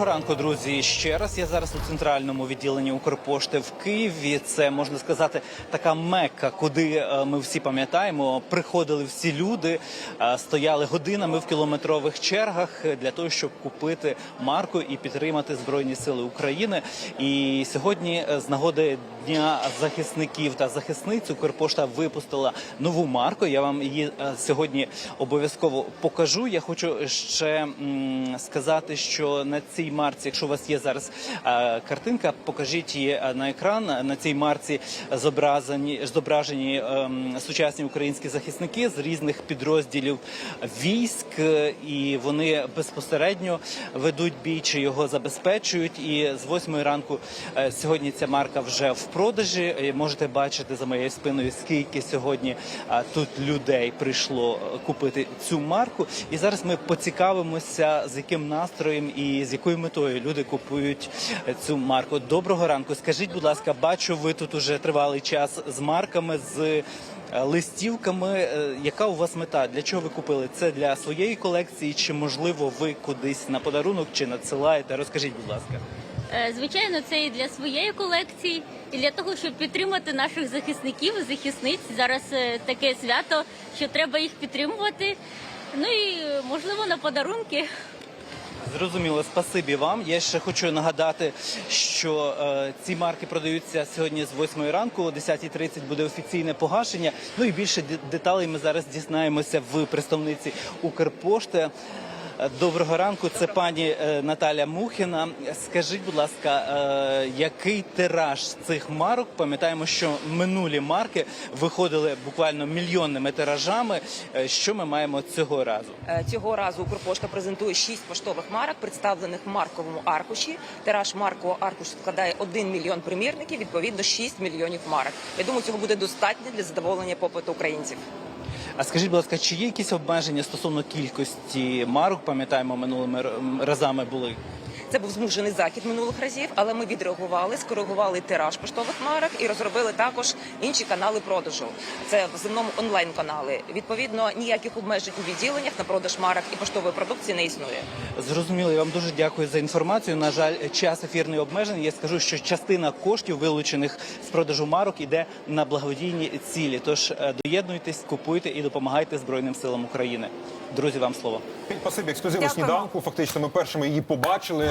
Доброго ранку, друзі. Ще раз я зараз у центральному відділенні Укрпошти в Києві. Це можна сказати така мекка, куди е, ми всі пам'ятаємо. Приходили всі люди, е, стояли годинами в кілометрових чергах для того, щоб купити марку і підтримати Збройні Сили України. І сьогодні, е, з нагоди дня захисників та захисниць, Укрпошта випустила нову марку. Я вам її сьогодні обов'язково покажу. Я хочу ще сказати, що на цій марці, якщо у вас є зараз е, картинка, покажіть її е, на екран. На цій марці зображені зображені ем, сучасні українські захисники з різних підрозділів військ, е, і вони безпосередньо ведуть бій чи його забезпечують. І з 8 ранку е, сьогодні ця марка вже в продажі. Е, Можете бачити за моєю спиною, скільки сьогодні е, тут людей прийшло е, купити цю марку. І зараз ми поцікавимося, з яким настроєм і з якою метою люди купують е, цю марку. Доброго ранку. Скажіть, будь ласка, бачу, ви тут уже тривалий час з марками з. е, Листівками, Е, яка у вас мета? Для чого ви купили? Це для своєї колекції, чи можливо ви кудись на подарунок чи надсилаєте? Розкажіть, будь ласка. Звичайно, це і для своєї колекції, і для того, щоб підтримати наших захисників захисниць. Зараз таке свято, що треба їх підтримувати. Ну і можливо на подарунки. Зрозуміло, спасибі вам. Я ще хочу нагадати, що е, ці марки продаються сьогодні з 8 ранку, о 10.30 буде офіційне погашення. Ну і більше деталей ми зараз дізнаємося в представниці Укрпошти. Доброго ранку, це пані е, Наталя Мухіна. Скажіть, будь ласка, е, який тираж цих марок? Пам'ятаємо, що минулі марки виходили буквально мільйонними тиражами. Е, Що ми маємо цього разу? Цього разу Укрпошта презентує шість поштових марок, представлених в марковому аркуші. Тираж маркового аркушу складає 1 мільйон примірників, відповідно 6 мільйонів марок. Я думаю, цього буде достатньо для задоволення попиту українців. А скажіть, будь ласка, чи є якісь обмеження стосовно кількості марок? Пам'ятаємо, минулими разами були. Це був змушений захід минулих разів, але ми відреагували, скоригували тираж поштових марок і розробили також інші канали продажу. Це в основному онлайн канали. Відповідно, ніяких обмежень у відділеннях на продаж марок і поштової продукції не існує. Зрозуміло, я вам дуже дякую за інформацію. На жаль, час ефірний обмежений. Я скажу, що частина коштів, вилучених з продажу марок, іде на благодійні цілі. Тож е, доєднуйтесь, купуйте і допомагайте Збройним силам України. Друзі, вам слово. Спасибі, ексклюзиву сніданку. Фактично, ми першими її побачили